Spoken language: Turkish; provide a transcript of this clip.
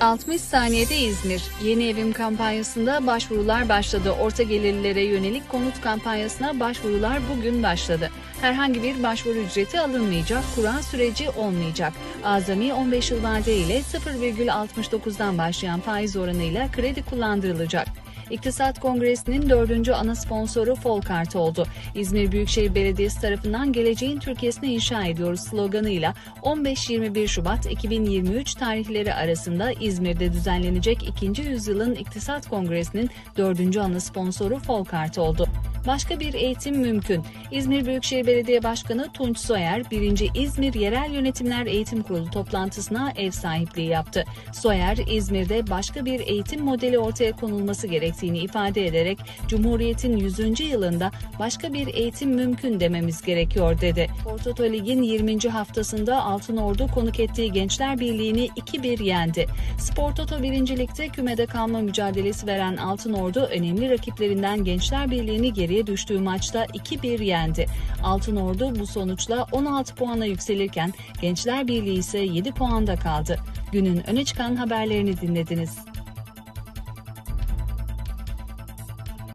60 saniyede İzmir. Yeni evim kampanyasında başvurular başladı. Orta gelirlilere yönelik konut kampanyasına başvurular bugün başladı. Herhangi bir başvuru ücreti alınmayacak, kura süreci olmayacak. Azami 15 yıl vade ile 0,69'dan başlayan faiz oranıyla kredi kullandırılacak. İktisat Kongresi'nin dördüncü ana sponsoru Folkart oldu. İzmir Büyükşehir Belediyesi tarafından Geleceğin Türkiye'sini inşa ediyoruz sloganıyla 15-21 Şubat 2023 tarihleri arasında İzmir'de düzenlenecek 2. yüzyılın İktisat Kongresi'nin dördüncü ana sponsoru Folkart oldu. Başka bir eğitim mümkün. İzmir Büyükşehir Belediye Başkanı Tunç Soyer, 1. İzmir Yerel Yönetimler Eğitim Kurulu toplantısına ev sahipliği yaptı. Soyer, İzmir'de başka bir eğitim modeli ortaya konulması gerektiğini ifade ederek, Cumhuriyet'in 100. yılında başka bir eğitim mümkün dememiz gerekiyor dedi. Portoto Lig'in 20. haftasında Altınordu konuk ettiği Gençler Birliği'ni 2-1 yendi. Spor Toto 1. Lig'de kümede kalma mücadelesi veren Altınordu önemli rakiplerinden Gençler Birliği'ni geriye düştüğü maçta 2-1 yendi. Altınordu bu sonuçla 16 puana yükselirken Gençler Birliği ise 7 puanda kaldı. Günün öne çıkan haberlerini dinlediniz.